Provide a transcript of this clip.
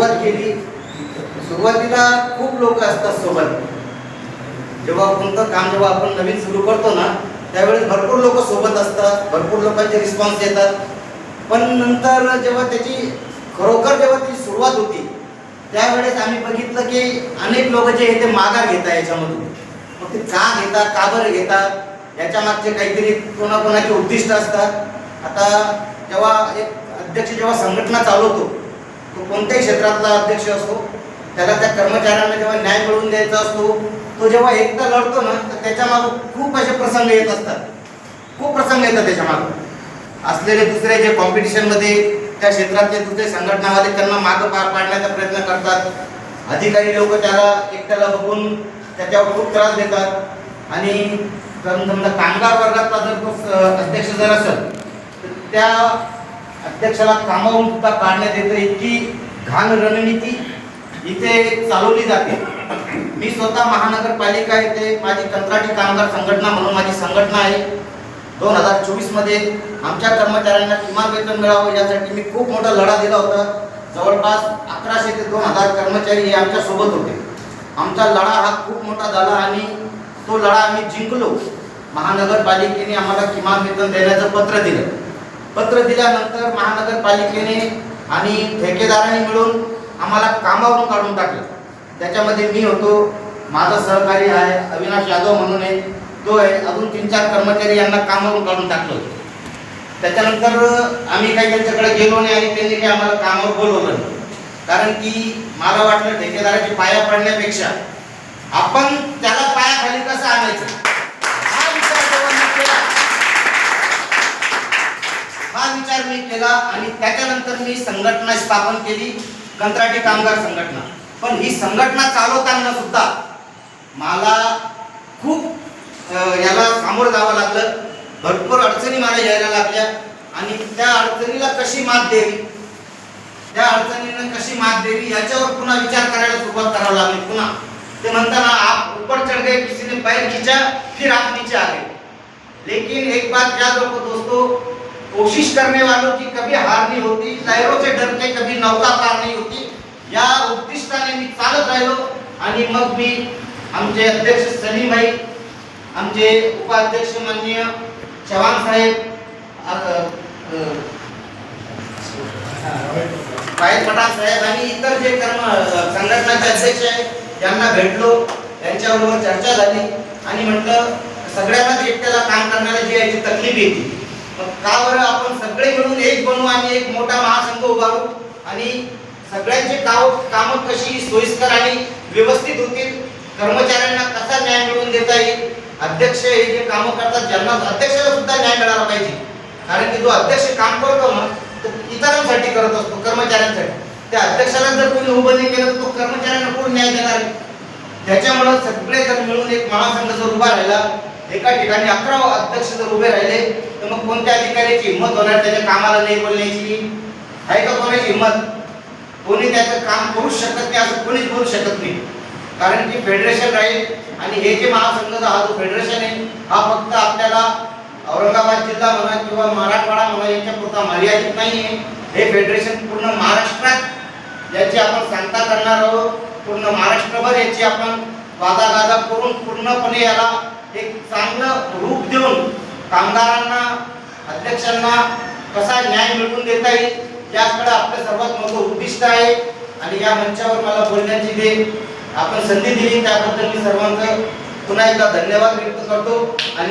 सुरुवात केली. सुरुवातीला खूप लोक असतात सोबत. जेव्हा कोणतं काम जेव्हा आपण नवीन सुरू करतो ना त्यावेळेस भरपूर लोक सोबत असतात भरपूर लोकांचे रिस्पॉन्स येतात. पण नंतर जेव्हा त्याची खरोखर जेव्हा त्याची सुरुवात होती त्यावेळेस आम्ही बघितलं की अनेक लोक जे आहे ते माघार घेतात याच्यामधून. मग ते का घेतात का बरं घेतात? याच्या मागचे काहीतरी कोणाकोणाचे उद्दिष्ट असतात. आता जेव्हा एक अध्यक्ष जेव्हा संघटना चालवतो तो कोणत्याही क्षेत्रातला अध्यक्ष असतो त्याला त्या कर्मचाऱ्यांना जेव्हा न्याय मिळवून द्यायचा असतो तो जेव्हा एकटा लढतो ना तर त्याच्या मागं खूप असे प्रसंग येत असतात. खूप प्रसंग येतात त्याच्या मागं. असलेले दुसरे जे कॉम्पिटिशनमध्ये त्या क्षेत्रातले दुसरे संघटनावाले त्यांना मागं पार पाडण्याचा प्रयत्न करतात. अधिकारी लोक त्याला एकट्याला बघून त्याच्यावर खूप त्रास देतात. आणि समजा कामगार वर्गातला जर तो अध्यक्ष जर असेल तर त्या अध्यक्षाला कामावून सुद्धा काढण्यात येतं. इतकी घाण रणनीती इथे चालवली जाते. मी स्वतः महानगरपालिका येथे माझी कंत्राटी कामगार संघटना म्हणून माझी संघटना आहे. दोन हजार चोवीसमध्ये आमच्या कर्मचाऱ्यांना किमान वेतन मिळावं यासाठी मी खूप मोठा लढा दिला होता. जवळपास अकराशे ते दोन हजार कर्मचारी हे आमच्यासोबत होते. आमचा लढा हा खूप मोठा झाला आणि तो लढा आम्ही जिंकलो. महानगरपालिकेने आम्हाला किमान वेतन देण्याचं पत्र दिलं. पत्र दिल्यानंतर महानगरपालिकेने आणि ठेकेदारांनी मिळून आम्हाला कामावरून काढून टाकलं. त्याच्यामध्ये मी होतो माझा सहकारी आहे अविनाश यादव म्हणून आहे. तो आहे अजून तीन चार कर्मचारी यांना कामावरून काढून टाकलं होतं. त्याच्यानंतर आम्ही काही त्यांच्याकडे गेलो नाही आणि त्यांनी काही आम्हाला कामावर बोलवलं नाही. कारण की मला वाटलं ठेकेदाराची पाया पडण्यापेक्षा आपण त्याला पायाखाली कसं आणायचं हा विचार जेव्हा मी केला विचार मी केला आणि त्याच्यानंतर मी संघटना स्थापन केली कंत्राटी कामगार संघटना. पण ही संघटना चालवताना सुद्धा मला खूप याला सामोरं जावं लागलं. भरपूर अडचणी मला यायला लागल्या आणि त्या अडचणीला कशी मात द्यावी त्या अडचणीनं कशी मात द्यावी याच्यावर पुन्हा विचार करायला सुरुवात करावी लागली पुन्हा. ते म्हणताना आप ऊपर चढ़ गए किसी ने पैर खींचा फिर आप नीचे आ गए. लेकिन एक बात याद रखो दोस्तों कोशिश करने वालों की कभी हार नहीं होती लहरों से डर के कभी नौका पार नहीं होती। या उद्दिष्टाने मी चालत राहिलो आणि मग मी आमचे अध्यक्ष सलीम भाई आमचे उपाध्यक्ष माननीय चव्हाण साहेब पायल पठाण साहेब आणि इतर जे कर्म संघटनाचे अध्यक्ष आहेत यांना भेटलो यांच्याबरोबर चर्चा झाली. आणि म्हटलं सगळ्यांनाच एकट्याला काम करण्याला जी याची तकलीफ येते. मग का बरं आपण सगळे मिळून एक बनवू आणि एक मोठा महासंघ उभारू? आणि सगळ्यांचे काम कामं कशी सोयीस्कर आणि व्यवस्थित होतील? कर्मचाऱ्यांना कसा न्याय मिळवून देता येईल? अध्यक्ष हे जे कामं करतात ज्यांना अध्यक्षाला सुद्धा न्याय मिळाला पाहिजे. कारण की जो अध्यक्ष काम करतो ना तो इतरांसाठी करत असतो कर्मचाऱ्यांसाठी. त्या अध्यक्षाला जर कोणी उभं नाही केलं तर तो कर्मचाऱ्यांना कोण न्याय देणार आहे? त्याच्यामुळं सगळे जर मिळून एक महासंघ जर उभा राहिला एका ठिकाणी अकरा अध्यक्ष जर उभे राहिले तर मग कोणत्या अधिकाऱ्याची हिंमत होणार? त्याच्या कामाला नाही बोलण्याची? आहे का कोणाची हिंमत? कोणी त्याचं काम करूच शकत नाही असं कोणीच बोलू शकत नाही. कारण की फेडरेशन राहील आणि हे जे महासंघ हा जो फेडरेशन आहे हा फक्त आपल्याला औरंगाबाद जिल्हा म्हणा किंवा मराठवाडा म्हणा यांच्या पुरता मर्यादित नाही आहे हे फेडरेशन पूर्ण महाराष्ट्रात याची आपण सांगता करणार आहोत. पूर्ण महाराष्ट्रभर याची आपण वादागादा करून पूर्णपणे याला एक चांगलं रूप देऊन कामगारांना अध्यक्षांना कसा न्याय मिळवून देता येईल याकडे आपलं सर्वात मोठं उद्दिष्ट आहे. आणि या मंचावर मला बोलण्याची जे आपण संधी दिली त्याबद्दल मी सर्वांचं पुन्हा एकदा धन्यवाद व्यक्त करतो. आणि